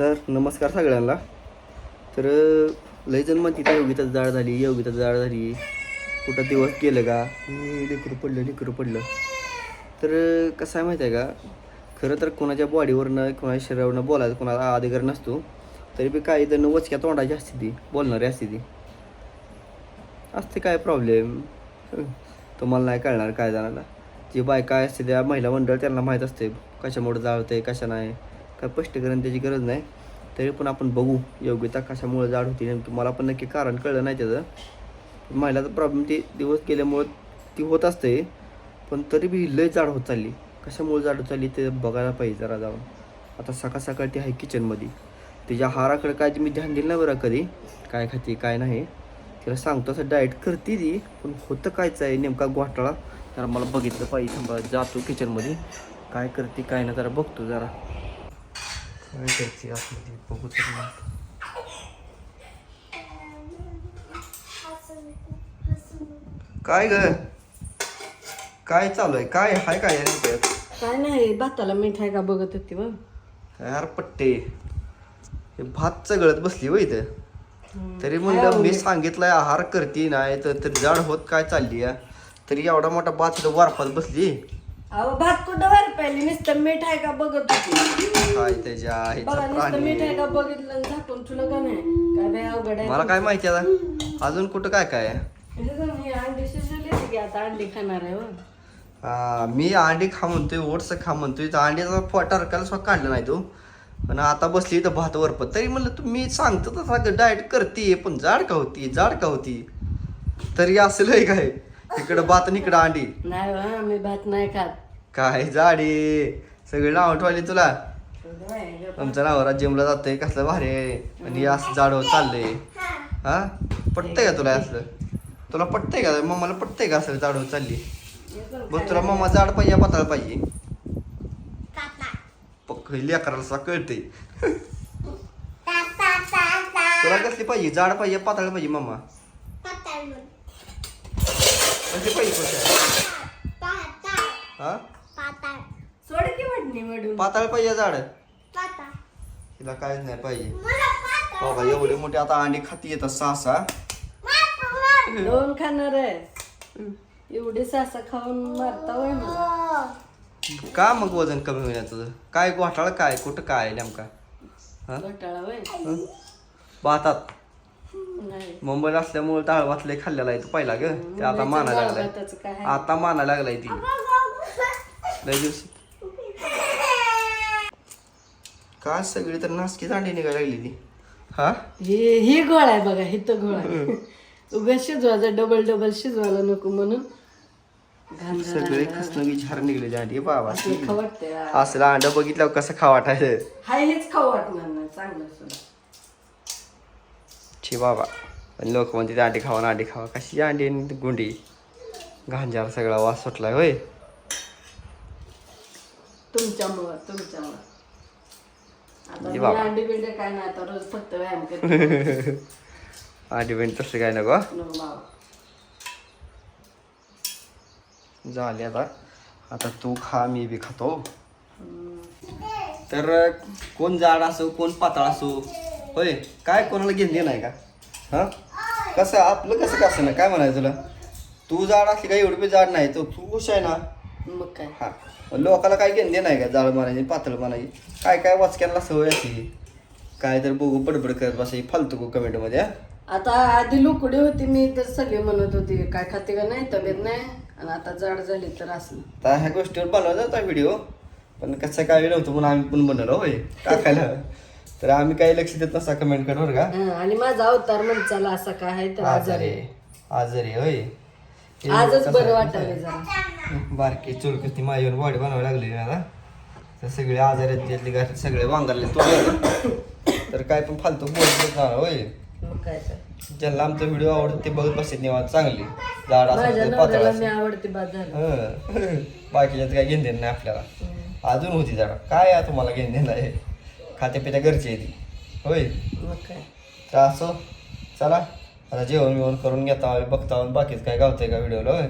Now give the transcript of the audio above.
तर नमस्कार सगळ्यांना. तर लय जण म्हणते का योगिताचं जाड झाली योगिताचं जाड झाली. कुठं दिवस गेलं का? हे लेकरू पडलं लेकरू पडलं. तर कसं आहे माहिती आहे का? खरं तर कोणाच्या बॉडीवरनं कोणाच्या शरीरावरनं बोलायचं कोणाला अधिकार नसतो. तरी बी काही जण वचक्या तोंडाची असते ती बोलणारी असते ती. असते काय प्रॉब्लेम तुम्हाला नाही कळणार काय जाणारा जी बायका असते त्या महिला मंडळ त्यांना माहीत असते कशामुळे जाळते कशा नाही. काय स्पष्टीकरण त्याची गरज नाही. तरी पण आपण बघू. योग्यता कशामुळे जाड होती नेमकी? मला पण नक्की कारण कळलं नाही त्याचं. महिलाचा प्रॉब्लेम ते दिवस केल्यामुळं ती होत असते. पण तरी बी लय जाड होत चालली. कशामुळे जाड होत चालली ते बघायला पाहिजे जरा जाऊन. आता सकाळ सकाळ ती आहे किचनमध्ये तिच्या आहाराकडे काय मी ध्यान दिलं नाही बरं कधी. काय खाते काय नाही. तिला सांगतो असं डाएट करते ती पण होतं कायच आहे नेमका घोटाळा. जरा मला बघितलं पाहिजे थांबा जातो किचनमध्ये काय करते काय नाही जरा बघतो जरा. काय करते आतमध्ये बघू तर मग. काय ग काय चालू आहे काय हाय काय आहे काय नाही भाताला मीठ आहे का बघत होती बघ यार पट्टे हे भात चगळत बसली हो इथं तरी म्हणलं मी सांगितलंय आहार करते नाही तर तर जाड होत काय चालली या तरी एवढा मोठा भात इथं वारपात बसली अहो भात कुठं वर पाहिली नुसतं मीठ आहे का बघत होती. काय त्याच्या बघा आईचा नुसतं मीठ आहे प्राणी का बघितलं आणि झाकून ठेवलं का नाही? काय बाय अवघड आहे मला काय माहिती आता? अजून कुठं काय काय? आहे? हे बघ, हे अंडी शिजवली की आता अंडी खाणार आहे हो. हा, मी अंडी खा म्हणतोय ओट्स खा म्हणतोय. तर अंड्याचा फोटा रकायला स्वतः काढला नाही तो. पण आता बसली तर भात वरपत तरी म्हणलं तू मी सांगतो तसा डाएट करते पण जाड का होती? जाड का होती? तरी असं लय काय? इकडं भात आणि इकडं अंडी नाही हो, आम्ही भात नाही खात. काय जाडी. सगळी नाव ठेवली तुला? आमचं नावरा जिमला जातोय कसलं भारी आहे. आणि असं जाड चाललंय. हा? पटतंय का तुला असलं? तुला पटतंय का? मम्माला पटतंय का असं जाड चालली? बघ तुला मम्मा जाड पाहिजे पाताळ पाहिजे? पक्क लेकराला सुद्धा कळतंय. तुला कसली पाहिजे? जाड पाहिजे पाताळ पाहिजे मम्मा? कसली पाहिजे कशा हा? सोड की मडून पाताळ पाहिजे जाड तिला काहीच नाही पाहिजे. बाबा एवढे मोठे आता अंडी खाती येतात सहा सहा दोन खाणार आहे. एवढी सासा खाऊन मारता होय मला का मग वजन कमी होईल तुझं काय घोटाळा काय? कुठं काय नेमका? हा? घोटाळा होय. हं? भातात मुंबईला असल्यामुळे डाळ भातले खाल्लेला आहे तो पहिला ग. ते आता मानायला लागलाय? आता मानायला लागलाय ती. लय दिवस. काय सगळी तर नासकी दांडी निघायला लागली ती. हा? हे ही गोळ आहे बघा ही तर गोळ आहे. उगा शिजवायचा डबल डबल शिजवायला नको म्हणून. सगळे खसनगी झार निघलेली अंडी बाबा असं अंड बघितल्यावर कसं खा वाटायचं? हाय हेच खाऊ वाटणार नाही. चांगलं छी बाबा. आणि लोक म्हणते अंडी खावा अंडी खावा. कशी अंडी गुंडी? घांजार सगळा वास सुटलाय होय. तुमच्यामुळं तुमच्यामुळं आता. अंडी बिंडे काय नाही आता रोज फक्त व्यायाम करते. अंडी बिंडी तसं काय नको. झाले आता. आता तू खा मी बी खातो. तर कोण जाड असो कोण पातळ असो होय काय कोणाला घेणे नाही का? हा? कसं आपलं कसं कसं ना? काय म्हणायचं तुला? तू जाड असली का एवढी बी जाड नाही तर तू खुश आहे ना? मग काय? हा. मग लोकाला काय घेणे नाही का? जाड म्हणायची पातळ म्हणायची. काय काय वाचक्यांना सवय असते काय तर बघू बडबड करत बसायची फालतू कमेंटमध्ये हा? आता आधी लुकडी होती मी तर सगळे म्हणत होते काय खाते का नाही? तब्येत नाही? आणि आता जाड झाली तर असं. तर ह्या गोष्टीवर बनवला होता व्हिडिओ पण कसं काय नव्हतं म्हणून आम्ही पण बनवलं होय? टाकायला तर आम्ही काही लक्ष देत नसा कमेंट कर बरं का. हं, आणि माझा अवतार म्हणचाला असा काय आहे तर आजारी आजारी. आजारी होय. आजच कसं बरं आहे, वाटायला जरा. बारकी चुलकती माझ्यावर बॉडी बनवायला लागली ना आता. तर सगळे आजारी आहेत त्यातले घरात सगळे वांगरले तो तर काय पण फालतू बोलत जाणार होय. मग काय तर. ज्यांना आमचा व्हिडिओ आवडतो ते बघत बसत निवांत चांगली. जाड माझ्या असं पातळ नवऱ्याला असं मी आवडते बाद झालं हं. बाकीच्यात काय घेऊन देणं नाही आपल्याला. अजून होती जरा. काय आहे तुम्हाला घेऊन देणं आहे? खात्या पित्या घरची आहे ती होय? मग काय तर असो चला. आता जेवण बिवण करून घेता बघता बाकीच काय गावतंय का व्हिडिओला होय?